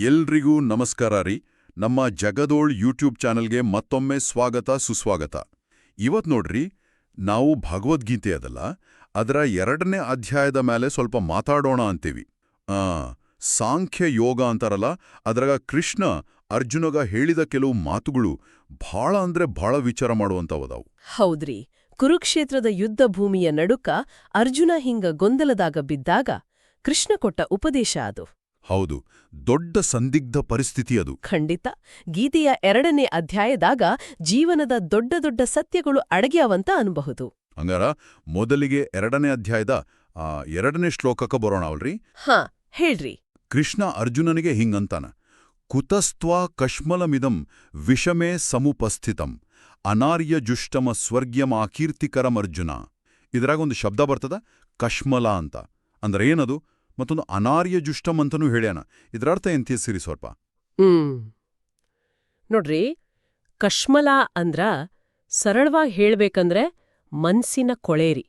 ಎಲ್ರಿಗೂ ನಮಸ್ಕಾರ ರೀ. ನಮ್ಮ ಜಗದೋಳ್ ಯೂಟ್ಯೂಬ್ ಚಾನಲ್ಗೆ ಮತ್ತೊಮ್ಮೆ ಸ್ವಾಗತ, ಸುಸ್ವಾಗತ. ಇವತ್ ನೋಡ್ರಿ, ನಾವು ಭಗವದ್ಗೀತೆ ಅದಲ್ಲ, ಅದರ ಎರಡನೇ ಅಧ್ಯಾಯದ ಮೇಲೆ ಸ್ವಲ್ಪ ಮಾತಾಡೋಣ ಅಂತೀವಿ. ಆ, ಸಾಂಖ್ಯ ಯೋಗ ಅಂತಾರಲ್ಲ, ಅದರಾಗ ಕೃಷ್ಣ ಅರ್ಜುನಗ ಹೇಳಿದ ಕೆಲವು ಮಾತುಗಳು ಭಾಳ ಅಂದ್ರೆ ಭಾಳ ವಿಚಾರ ಮಾಡುವಂಥವದಾವು. ಹೌದ್ರಿ. ಕುರುಕ್ಷೇತ್ರದ ಯುದ್ಧ ಭೂಮಿಯ ನಡುಕ ಅರ್ಜುನ ಹಿಂಗ ಗೊಂದಲದಾಗ ಬಿದ್ದಾಗ ಕೃಷ್ಣ ಕೊಟ್ಟ ಉಪದೇಶ ಅದು. ಹೌದು ದೊಡ್ಡ ಸಂದಿಗ್ಧ ಪರಿಸ್ಥಿತಿ ಅದು. ಖಂಡಿತ. ಗೀತೆಯ ಎರಡನೇ ಅಧ್ಯಾಯದಾಗ ಜೀವನದ ದೊಡ್ಡ ದೊಡ್ಡ ಸತ್ಯಗಳು ಅಡಗ್ಯಾವಂತ ಅನ್ಬಹುದು. ಹಂಗಾರ ಮೊದಲಿಗೆ ಎರಡನೇ ಅಧ್ಯಾಯದ ಆ ಎರಡನೇ ಶ್ಲೋಕಕ್ಕೆ ಬರೋಣ ಅವಲ್ರಿ? ಹಾ ಹೇಳ್ರಿ. ಕೃಷ್ಣ ಅರ್ಜುನನಿಗೆ ಹಿಂಗಂತಾನ ಕುತಸ್ತ್ವಾ ಕಶ್ಮಲಮಿದಂ ವಿಷಮೇ ಸಮುಪಸ್ಥಿತಂ ಅನಾರ್ಯಜುಷ್ಟಮ ಸ್ವರ್ಗ್ಯಮಾಕೀರ್ತಿಕರಂ ಅರ್ಜುನ ಇದರಾಗ ಒಂದು ಶಬ್ದ ಬರ್ತದ ಕಶ್ಮಲ ಅಂತ. ಅಂದ್ರೆ ಏನದು? ಮತ್ತೊಂದು ಅನಾರ್ಯಜುಷ್ಟಂ ಅಂತನೂ ಹೇಳ್ಯಾನ. ಇದರ ಅರ್ಥ ಎಂತ ಸಿರಿ ಸ್ವಲ್ಪ? ಹ್ಮ್. ನೋಡ್ರಿ ಕಶ್ಮಲ ಅಂದ್ರ ಸರಳವಾಗಿ ಹೇಳ್ಬೇಕಂದ್ರೆ ಮನ್ಸಿನ ಕೊಳೇರಿ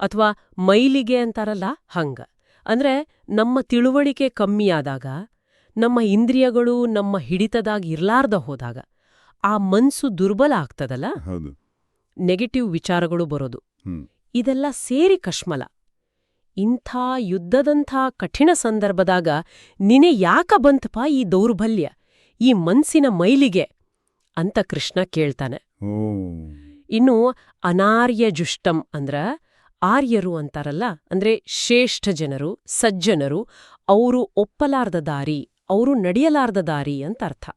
ಅಥವಾ ಮೈಲಿಗೆ ಅಂತಾರಲ್ಲ ಹಂಗ. ಅಂದ್ರೆ ನಮ್ಮ ತಿಳುವಳಿಕೆ ಕಮ್ಮಿಯಾದಾಗ ನಮ್ಮ ಇಂದ್ರಿಯಗಳು ನಮ್ಮ ಹಿಡಿತದಾಗ ಇರ್ಲಾರ್ದ ಹೋದಾಗ ಆ ಮನ್ಸು ದುರ್ಬಲ ಆಗ್ತದಲ್ಲ? ನೆಗೆಟಿವ್ ವಿಚಾರಗಳು ಬರೋದು. ಇದೆಲ್ಲ ಸೇರಿ ಕಶ್ಮಲ. ಇಂಥ ಯುದ್ಧದಂಥ ಕಠಿಣ ಸಂದರ್ಭದಾಗ ನಿನೆ ಯಾಕ ಬಂತಪ ಈ ದೌರ್ಬಲ್ಯ ಈ ಮನ್ಸಿನ ಮೈಲಿಗೆ ಅಂತ ಕೃಷ್ಣ ಕೇಳ್ತಾನೆ. ಇನ್ನು ಅನಾರ್ಯಜುಷ್ಟಂ ಅಂದ್ರ ಆರ್ಯರು ಅಂತಾರಲ್ಲ ಅಂದ್ರೆ ಶ್ರೇಷ್ಠ ಜನರು ಸಜ್ಜನರು ಅವರು ಒಪ್ಪಲಾರ್ದ ದಾರಿ ಅವರು ನಡೆಯಲಾರ್ದ ದಾರಿ ಅಂತ ಅರ್ಥ.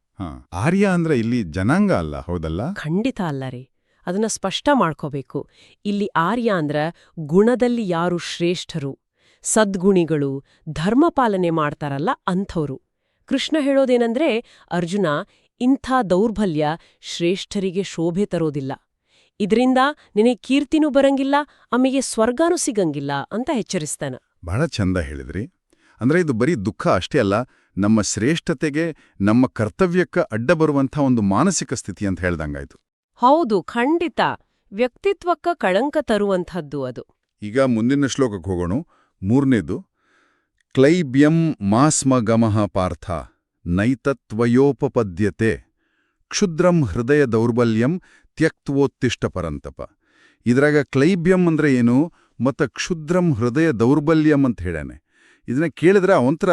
ಆರ್ಯ ಅಂದ್ರೆ ಇಲ್ಲಿ ಜನಾಂಗ ಅಲ್ಲ ಹೌದಲ್ಲ? ಖಂಡಿತ ಅಲ್ಲ ರೀ. ಅದನ್ನ ಸ್ಪಷ್ಟ ಮಾಡ್ಕೋಬೇಕು. ಇಲ್ಲಿ ಆರ್ಯ ಅಂದ್ರ ಗುಣದಲ್ಲಿ ಯಾರು ಶ್ರೇಷ್ಠರು? ಸದ್ಗುಣಿಗಳು ಧರ್ಮಪಾಲನೆ ಮಾಡ್ತಾರಲ್ಲ ಅಂಥವ್ರು. ಕೃಷ್ಣ ಹೇಳೋದೇನಂದ್ರೆ, ಅರ್ಜುನ ಇಂಥ ದೌರ್ಬಲ್ಯ ಶ್ರೇಷ್ಠರಿಗೆ ಶೋಭೆ ತರೋದಿಲ್ಲ. ಇದರಿಂದ ನಿನಗೆ ಕೀರ್ತಿನೂ ಬರಂಗಿಲ್ಲ, ಆಮೆಗೆ ಸ್ವರ್ಗಾನೂ ಸಿಗಂಗಿಲ್ಲ ಅಂತ ಎಚ್ಚರಿಸ್ತಾನ. ಬಹಳ ಚಂದ ಹೇಳಿದ್ರಿ. ಅಂದ್ರೆ ಇದು ಬರೀ ದುಃಖ ಅಷ್ಟೇ ಅಲ್ಲ, ನಮ್ಮ ಶ್ರೇಷ್ಠತೆಗೆ, ನಮ್ಮ ಕರ್ತವ್ಯಕ್ಕೆ ಅಡ್ಡ ಬರುವಂಥ ಒಂದು ಮಾನಸಿಕ ಸ್ಥಿತಿ ಅಂತ ಹೇಳ್ದಂಗಾಯ್ತು. ಹೌದು, ಖಂಡಿತ. ವ್ಯಕ್ತಿತ್ವಕ್ಕ ಕಳಂಕ ತರುವಂಥದ್ದು ಅದು. ಈಗ ಮುಂದಿನ ಶ್ಲೋಕಕ್ಕೆ ಹೋಗೋಣ. ಮೂರನೇದು, ಕ್ಲೈಬ್ಯಂ ಮಾಸ್ಮ ಗಮಃ ಪಾರ್ಥ ನೈತತ್ವಯೋಪಪದ್ಯತೆ ಕ್ಷುದ್ರಂ ಹೃದಯ ದೌರ್ಬಲ್ಯಂ ತ್ಯಕ್ತವೋತ್ತಿಷ್ಟ ಪರಂತಪ ಇದ್ರಾಗ ಕ್ಲೈಬ್ಯಂ ಅಂದ್ರೆ ಏನು? ಮತ್ತು ಕ್ಷುದ್ರಂ ಹೃದಯ ದೌರ್ಬಲ್ಯಂ ಅಂತ ಹೇಳಾನೆ ಇದನ್ನ ಕೇಳಿದ್ರೆ ಅವಂತರ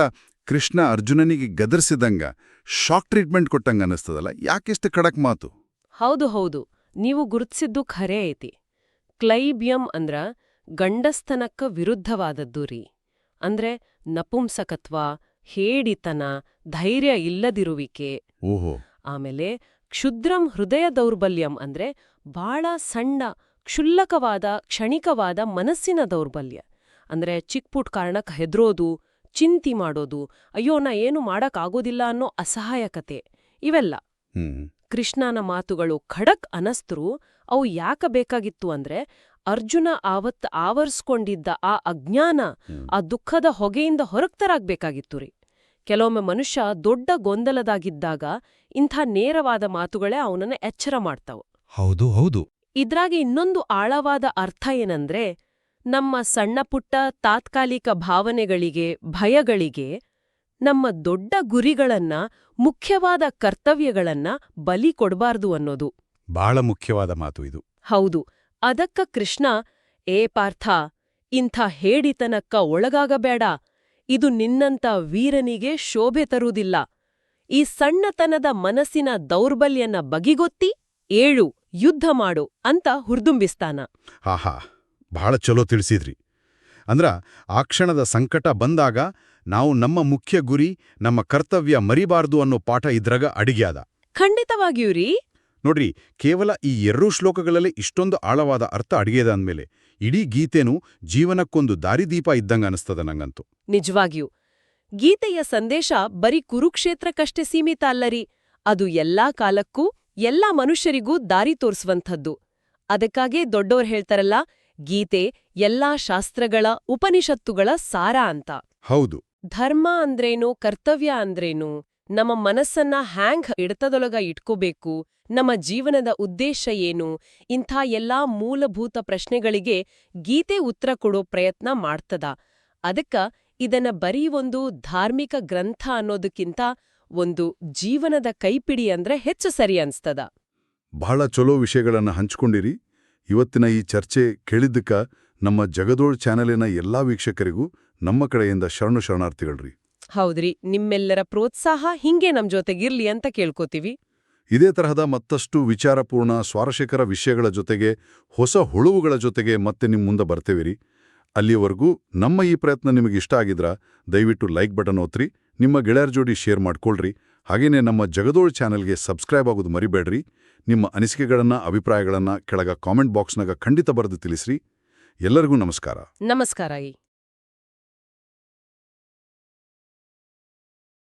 ಕೃಷ್ಣ ಅರ್ಜುನನಿಗೆ ಗದರ್ಸಿದಂಗ ಶಾಕ್ ಟ್ರೀಟ್ಮೆಂಟ್ ಕೊಟ್ಟಂಗ ಅನ್ನಿಸ್ತದಲ್ಲ, ಯಾಕೆಷ್ಟು ಖಡಕ್ ಮಾತು. ಹೌದು ಹೌದು. ನೀವು ಗುರುತಿಸಿದ್ದು ಖರೇ ಐತಿ. ಕ್ಲೈಬಿಯಂ ಅಂದ್ರ ಗಂಡಸ್ತನಕ್ಕ ವಿರುದ್ಧವಾದದ್ದು ರೀ. ಅಂದ್ರೆ ನಪುಂಸಕತ್ವ ಹೇಡಿತನ ಧೈರ್ಯ ಇಲ್ಲದಿರುವಿಕೆ. ಓಹೋ. ಆಮೇಲೆ ಕ್ಷುದ್ರಂ ಹೃದಯ ದೌರ್ಬಲ್ಯಂ ಅಂದ್ರೆ ಬಾಳ ಸಣ್ಣ ಕ್ಷುಲ್ಲಕವಾದ ಕ್ಷಣಿಕವಾದ ಮನಸ್ಸಿನ ದೌರ್ಬಲ್ಯ. ಅಂದ್ರೆ ಚಿಕ್ಪುಟ್ ಕಾರಣಕ್ಕೆ ಹೆದ್ರೋದು ಚಿಂತಿ ಮಾಡೋದು ಅಯ್ಯೋ ನಾ ಏನು ಮಾಡಕ್ಕಾಗೋದಿಲ್ಲ ಅನ್ನೋ ಅಸಹಾಯಕತೆ. ಇವೆಲ್ಲ. ಹ್ಮ್. ಕೃಷ್ಣನ ಮಾತುಗಳು ಖಡಕ್ ಅನಸ್ತರು ಅವು ಯಾಕ ಬೇಕಾಗಿತ್ತು ಅಂದ್ರೆ ಅರ್ಜುನ ಆವತ್ ಆವರಿಸ್ಕೊಂಡಿದ್ದ ಆ ಅಜ್ಞಾನ ಆ ದುಃಖದ ಹೊಗೆಯಿಂದ ಹೊರಗ್ತರಾಗ್ಬೇಕಾಗಿತ್ತು ರೀ. ಕೆಲವೊಮ್ಮೆ ಮನುಷ್ಯ ದೊಡ್ಡ ಗೊಂದಲದಾಗಿದ್ದಾಗ ಇಂಥ ನೇರವಾದ ಮಾತುಗಳೇ ಅವನನ್ನ ಎಚ್ಚರ ಮಾಡ್ತಾವ. ಹೌದು ಹೌದು. ಇದ್ರಾಗಿ ಇನ್ನೊಂದು ಆಳವಾದ ಅರ್ಥ ಏನಂದ್ರೆ ನಮ್ಮ ಸಣ್ಣಪುಟ್ಟ ತಾತ್ಕಾಲಿಕ ಭಾವನೆಗಳಿಗೆ ಭಯಗಳಿಗೆ ನಮ್ಮ ದೊಡ್ಡ ಗುರಿಗಳನ್ನ ಮುಖ್ಯವಾದ ಕರ್ತವ್ಯಗಳನ್ನ ಬಲಿ ಕೊಡಬಾರ್ದು ಅನ್ನೋದು. ಬಹಳ ಮುಖ್ಯವಾದ ಮಾತು ಇದು. ಹೌದು. ಅದಕ್ಕ ಕೃಷ್ಣ ಏ ಪಾರ್ಥ ಇಂಥ ಹೇಡಿತನಕ್ಕ ಒಳಗಾಗಬೇಡ. ಇದು ನಿನ್ನಂತ ವೀರನಿಗೆ ಶೋಭೆ ತರುವುದಿಲ್ಲ. ಈ ಸಣ್ಣತನದ ಮನಸ್ಸಿನ ದೌರ್ಬಲ್ಯನ ಬಗಿಗೊತ್ತಿ ಏಳು ಯುದ್ಧ ಮಾಡು ಅಂತ ಹುರ್ದುಂಬಿಸ್ತಾನ. ಆಹಾ ಬಹಳ ಚಲೋ ತಿಳಿಸಿದ್ರಿ. ಅಂದ್ರ ಆ ಕ್ಷಣದ ಸಂಕಟ ಬಂದಾಗ ನಾವು ನಮ್ಮ ಮುಖ್ಯ ಗುರಿ ನಮ್ಮ ಕರ್ತವ್ಯ ಮರಿಬಾರದು ಅನ್ನೋ ಪಾಠ ಇದ್ರಾಗ ಅಡಿಗೆಯಾದ. ಖಂಡಿತವಾಗಿಯೂ ರೀ. ನೋಡ್ರಿ ಕೇವಲ ಈ ಎರಡೂ ಶ್ಲೋಕಗಳಲ್ಲಿ ಇಷ್ಟೊಂದು ಆಳವಾದ ಅರ್ಥ ಅಡಿಗೆದ ಅಂದ್ಮೇಲೆ ಇಡೀ ಗೀತೆನೂ ಜೀವನಕ್ಕೊಂದು ದಾರಿದೀಪ ಇದ್ದಂಗ ಅನಿಸ್ತದ ನಂಗಂತೂ. ನಿಜವಾಗಿಯೂ. ಗೀತೆಯ ಸಂದೇಶ ಬರೀ ಕುರುಕ್ಷೇತ್ರಕ್ಕಷ್ಟೇ ಸೀಮಿತ ಅಲ್ಲರಿ ಅದು ಎಲ್ಲಾ ಕಾಲಕ್ಕೂ ಎಲ್ಲಾ ಮನುಷ್ಯರಿಗೂ ದಾರಿ ತೋರಿಸುವಂಥದ್ದು. ಅದಕ್ಕಾಗೇ ದೊಡ್ಡೋರ್ ಹೇಳ್ತಾರಲ್ಲ ಗೀತೆ ಎಲ್ಲಾ ಶಾಸ್ತ್ರಗಳ ಉಪನಿಷತ್ತುಗಳ ಸಾರ ಅಂತ. ಹೌದು. ಧರ್ಮ ಅಂದ್ರೇನು ಕರ್ತವ್ಯ ಅಂದ್ರೇನು ನಮ್ಮ ಮನಸ್ಸನ್ನ ಹ್ಯಾಂಗ್ ಹಿಡ್ತದೊಳಗ ಇಟ್ಕೋಬೇಕು ನಮ್ಮ ಜೀವನದ ಉದ್ದೇಶ ಏನು ಇಂಥ ಎಲ್ಲಾ ಮೂಲಭೂತ ಪ್ರಶ್ನೆಗಳಿಗೆ ಗೀತೆ ಉತ್ತರ ಕೊಡೋ ಪ್ರಯತ್ನ ಮಾಡ್ತದ. ಅದಕ್ಕ ಇದನ್ನ ಬರೀ ಒಂದು ಧಾರ್ಮಿಕ ಗ್ರಂಥ ಅನ್ನೋದಕ್ಕಿಂತ ಒಂದು ಜೀವನದ ಕೈಪಿಡಿ ಅಂದ್ರೆ ಹೆಚ್ಚು ಸರಿ ಅನ್ಸ್ತದ. ಬಹಳ ಚಲೋ ವಿಷಯಗಳನ್ನ ಹಂಚ್ಕೊಂಡಿರಿ. ಇವತ್ತಿನ ಈ ಚರ್ಚೆ ಕೇಳಿದ್ದಕ್ಕ ನಮ್ಮ ಜಗದೋಳ್ ಚಾನೆಲಿನ ಎಲ್ಲಾ ವೀಕ್ಷಕರಿಗೂ ನಮ್ಮ ಕಡೆಯಿಂದ ಶರಣು ಶರಣಾರ್ಥಿಗಳ್ರಿ. ಹೌದ್ರಿ ನಿಮ್ಮೆಲ್ಲರ ಪ್ರೋತ್ಸಾಹ ಹಿಂಗೆ ನಮ್ ಜೊತೆಗಿರ್ಲಿ ಅಂತ ಕೇಳ್ಕೋತೀವಿ. ಇದೇ ತರಹದ ಮತ್ತಷ್ಟು ವಿಚಾರಪೂರ್ಣ ಸ್ವಾರಸ್ಯಕರ ವಿಷಯಗಳ ಜೊತೆಗೆ ಹೊಸ ಹುಳುವುಗಳ ಜೊತೆಗೆ ಮತ್ತೆ ನಿಮ್ಮ ಮುಂದೆ ಬರ್ತೇವಿರಿ. ಅಲ್ಲಿಯವರೆಗೂ ನಮ್ಮ ಈ ಪ್ರಯತ್ನ ನಿಮಗೆ ಇಷ್ಟ ಆಗಿದ್ರ ದಯವಿಟ್ಟು ಲೈಕ್ ಬಟನ್ ಓತ್ರಿ ನಿಮ್ಮ ಗೆಳೆಯರ ಜೋಡಿ ಶೇರ್ ಮಾಡ್ಕೊಳ್ರಿ. ಹಾಗೇನೇ ನಮ್ಮ ಜಗದೋಳ್ ಚಾನೆಲ್ಗೆ ಸಬ್ಸ್ಕ್ರೈಬ್ ಆಗೋದು ಮರಿಬೇಡ್ರಿ. ನಿಮ್ಮ ಅನಿಸಿಕೆಗಳನ್ನ ಅಭಿಪ್ರಾಯಗಳನ್ನ ಕೆಳಗ ಕಾಮೆಂಟ್ ಬಾಕ್ಸ್ನಾಗ ಖಂಡಿತ ಬರೆದು ತಿಳಿಸ್ರಿ. ಎಲ್ಲರಿಗೂ ನಮಸ್ಕಾರ. ನಮಸ್ಕಾರ